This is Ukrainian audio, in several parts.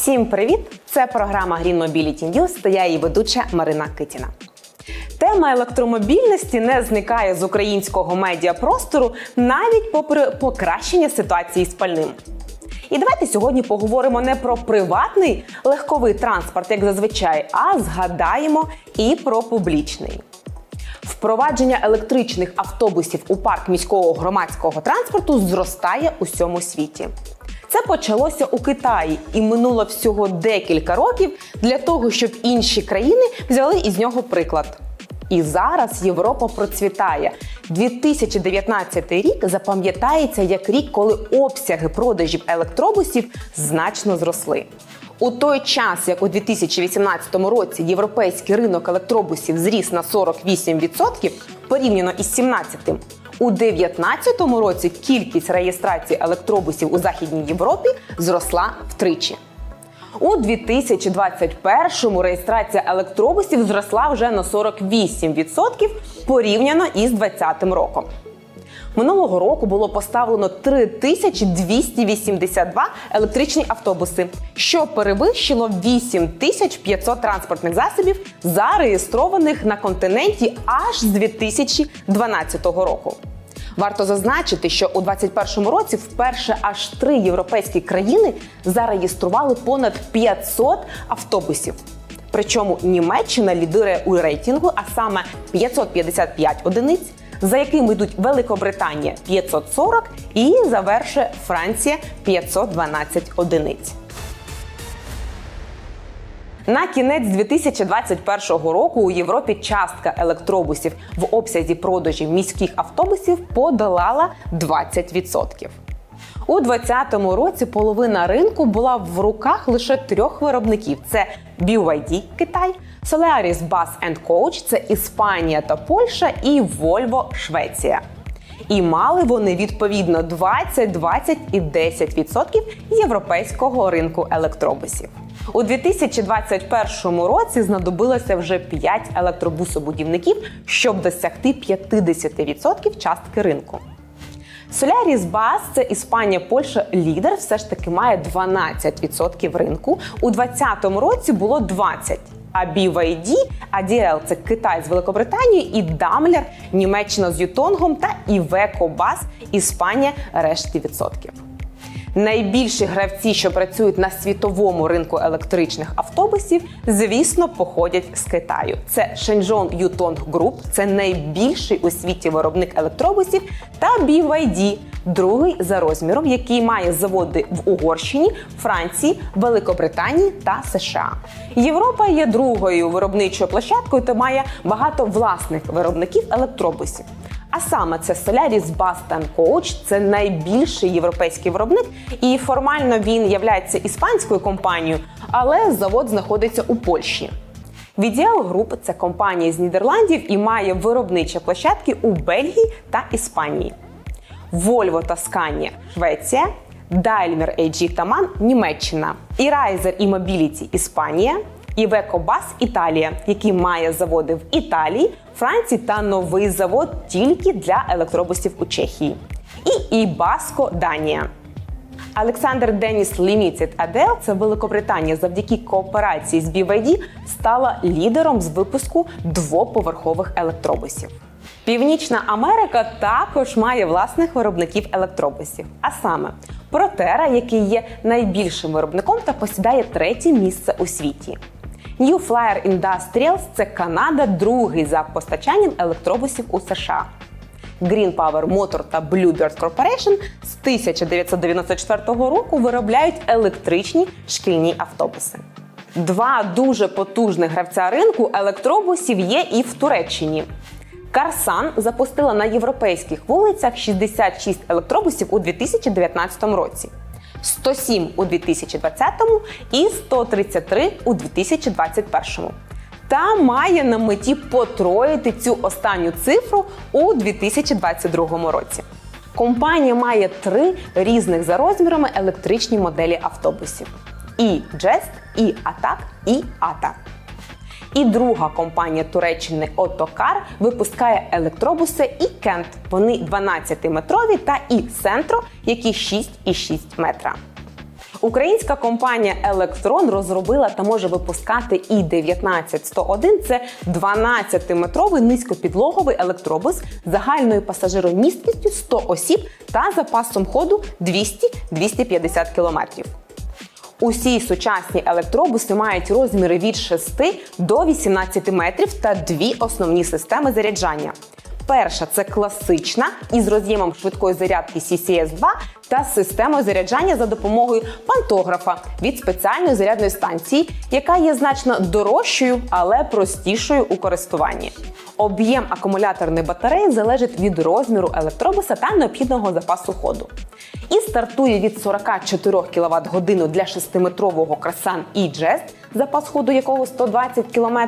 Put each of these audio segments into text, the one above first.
Всім привіт! Це програма Green Mobility News та я її ведуча Марина Китіна. Тема електромобільності не зникає з українського медіапростору навіть попри покращення ситуації з пальним. І давайте сьогодні поговоримо не про приватний легковий транспорт, як зазвичай, а згадаємо і про публічний. Впровадження електричних автобусів у парк міського громадського транспорту зростає у всьому світі. Це почалося у Китаї і минуло всього декілька років для того, щоб інші країни взяли із нього приклад. І зараз Європа процвітає. 2019 рік запам'ятається як рік, коли обсяги продажів електробусів значно зросли. У той час, як у 2018 році європейський ринок електробусів зріс на 48% порівняно із 17 у 2019 році кількість реєстрацій електробусів у Західній Європі зросла втричі. У 2021-му реєстрація електробусів зросла вже на 48% порівняно із 2020 роком. Минулого року було поставлено 3282 електричні автобуси, що перевищило 8500 транспортних засобів, зареєстрованих на континенті аж з 2012 року. Варто зазначити, що у 2021 році вперше аж три європейські країни зареєстрували понад 500 автобусів. Причому Німеччина лідирує у рейтингу, а саме 555 одиниць, за яким йдуть Великобританія 540 і завершує Франція 512 одиниць. На кінець 2021 року у Європі частка електробусів в обсязі продажів міських автобусів подолала 20%. У 2020 році половина ринку була в руках лише трьох виробників: це BYD Китай, Solaris Bus Coach – це Іспанія та Польща, і Volvo Швеція. І мали вони відповідно 20, 20 і 10% європейського ринку електробусів. У 2021 році знадобилося вже 5 електробусобудівників, щоб досягти 50% частки ринку. Solaris Bus – це Іспанія, Польща лідер, все ж таки має 12% ринку. У 2020 році було 20%. А BYD, ADL – це Китай з Великобританією, і Daimler – Німеччина з Ютонгом та Iveco Bus – Іспанія решті відсотків. Найбільші гравці, що працюють на світовому ринку електричних автобусів, звісно, походять з Китаю. Це Shenzhou Yutong Group, це найбільший у світі виробник електробусів, та BYD, другий за розміром, який має заводи в Угорщині, Франції, Великобританії та США. Європа є другою виробничою площадкою та має багато власних виробників електробусів. А саме це Solaris Bus Coach, це найбільший європейський виробник, і формально він є іспанською компанією, але завод знаходиться у Польщі. VDL Group – це компанія з Нідерландів і має виробничі площадки у Бельгії та Іспанії. Volvo та Scania – Швеція, Daimler AG та MAN – Німеччина, і Riser e-Mobility – Іспанія, Bus – Італія, який має заводи в Італії, Франції та новий завод тільки для електробусів у Чехії. І Ібаско Данія. Олександр Деніс Limited ADL – це Великобританія завдяки кооперації з BYD стала лідером з випуску двоповерхових електробусів. Північна Америка також має власних виробників електробусів, а саме Протера, який є найбільшим виробником та посідає третє місце у світі. New Flyer Industrials – це Канада, другий за постачанням електробусів у США. Green Power Motor та Bluebird Corporation з 1994 року виробляють електричні шкільні автобуси. Два дуже потужних гравця ринку електробусів є і в Туреччині. Карсан запустила на європейських вулицях 66 електробусів у 2019 році. 107 у 2020 і 133 у 2021. Та має на меті потроїти цю останню цифру у 2022 році. Компанія має три різних за розмірами електричні моделі автобусів: і Jest, і Атак, і ATA. І друга компанія Туреччини Отокар випускає електробуси і Кент. Вони 12-метрові та і Сентро, які 6,6 метра. Українська компанія Електрон розробила та може випускати і 19101 Це 12-метровий низькопідлоговий електробус загальною пасажиромісткістю 100 осіб та запасом ходу 200-250 км. Усі сучасні електробуси мають розміри від 6 до 18 метрів та дві основні системи заряджання. Перша це класична із роз'ємом швидкої зарядки CCS2 та системою заряджання за допомогою пантографа від спеціальної зарядної станції, яка є значно дорожчою, але простішою у користуванні. Об'єм акумуляторної батареї залежить від розміру електробуса та необхідного запасу ходу. І стартує від 44 кВт годину для 6-метрового красан e-Jest, запас ходу якого 120 км,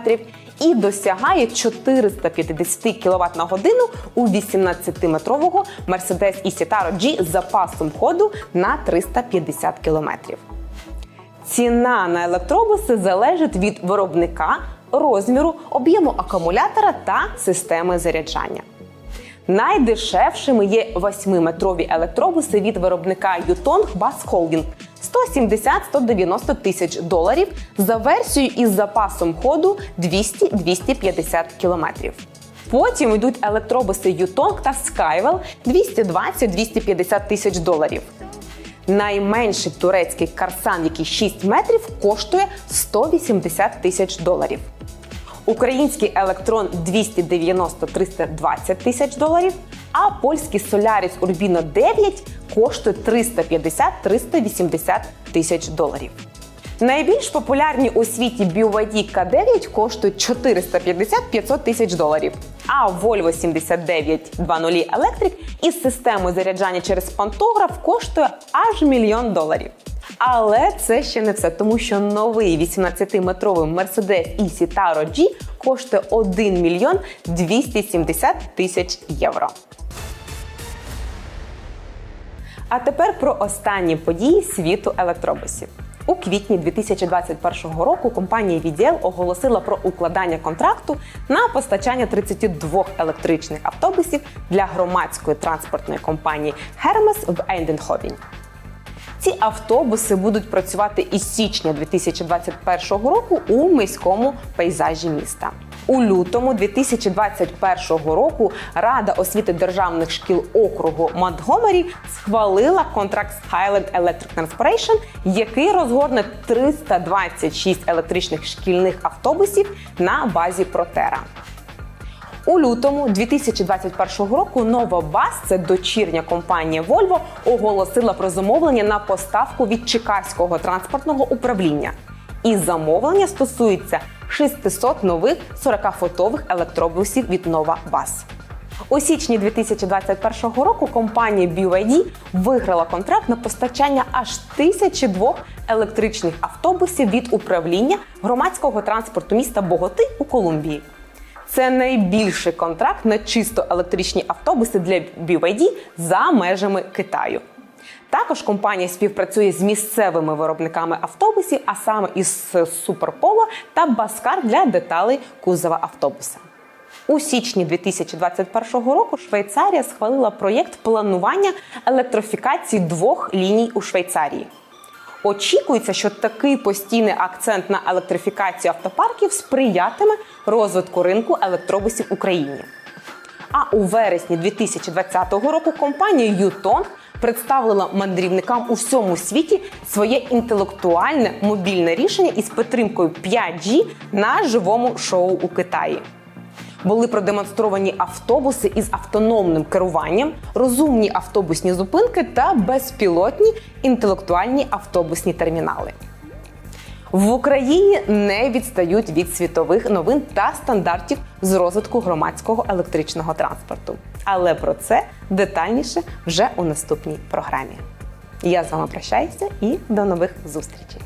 і досягає 450 кВт на годину у 18-метрового Mercedes E-Citaro G з запасом ходу на 350 км. Ціна на електробуси залежить від виробника, розміру, об'єму акумулятора та системи заряджання. Найдешевшими є 8-метрові електробуси від виробника Yutong Bus Holding 170-190 тисяч доларів за версією із запасом ходу 200-250 кілометрів. Потім йдуть електробуси Yutong та Skywell 220-250 тисяч доларів. Найменший турецький карсан, який 6 метрів, коштує 180 тисяч доларів. Український електрон 290-320 тисяч доларів, а польський Solaris Urbino 9 коштує 350-380 тисяч доларів. Найбільш популярні у світі BYD K9 коштують 450-500 тисяч доларів. А Volvo 7920 Electric із системою заряджання через пантограф коштує аж мільйон доларів. Але це ще не все, тому що новий 18-метровий Mercedes E-Citaro G коштує 1 мільйон 270 тисяч євро. А тепер про останні події світу електробусів. У квітні 2021 року компанія VDL оголосила про укладання контракту на постачання 32 електричних автобусів для громадської транспортної компанії Hermes в Ейнденховені. Ці автобуси будуть працювати із січня 2021 року у міському пейзажі міста. У лютому 2021 року Рада освіти державних шкіл округу Монтгомері схвалила контракт з Highland Electric Transportation, який розгорне 326 електричних шкільних автобусів на базі Протера. У лютому 2021 року Нова Бас, це дочірня компанія Volvo, оголосила про замовлення на поставку від Чикаського транспортного управління. І замовлення стосується 600 нових 40-фотових електробусів від Нова Бас. У січні 2021 року компанія BYD виграла контракт на постачання аж тисячі двох електричних автобусів від управління громадського транспорту міста Боготи у Колумбії. Це найбільший контракт на чисто електричні автобуси для BYD за межами Китаю. Також компанія співпрацює з місцевими виробниками автобусів, а саме із Суперполо та Баскар для деталей кузова автобуса. У січні 2021 року Швейцарія схвалила проєкт планування електрифікації двох ліній у Швейцарії. Очікується, що такий постійний акцент на електрифікацію автопарків сприятиме розвитку ринку електробусів в Україні. А у вересні 2020 року компанія Yutong представила мандрівникам у всьому світі своє інтелектуальне мобільне рішення із підтримкою 5G на живому шоу у Китаї. Були продемонстровані автобуси із автономним керуванням, розумні автобусні зупинки та безпілотні інтелектуальні автобусні термінали. В Україні не відстають від світових новин та стандартів з розвитку громадського електричного транспорту. Але про це детальніше вже у наступній програмі. Я з вами прощаюся і до нових зустрічей.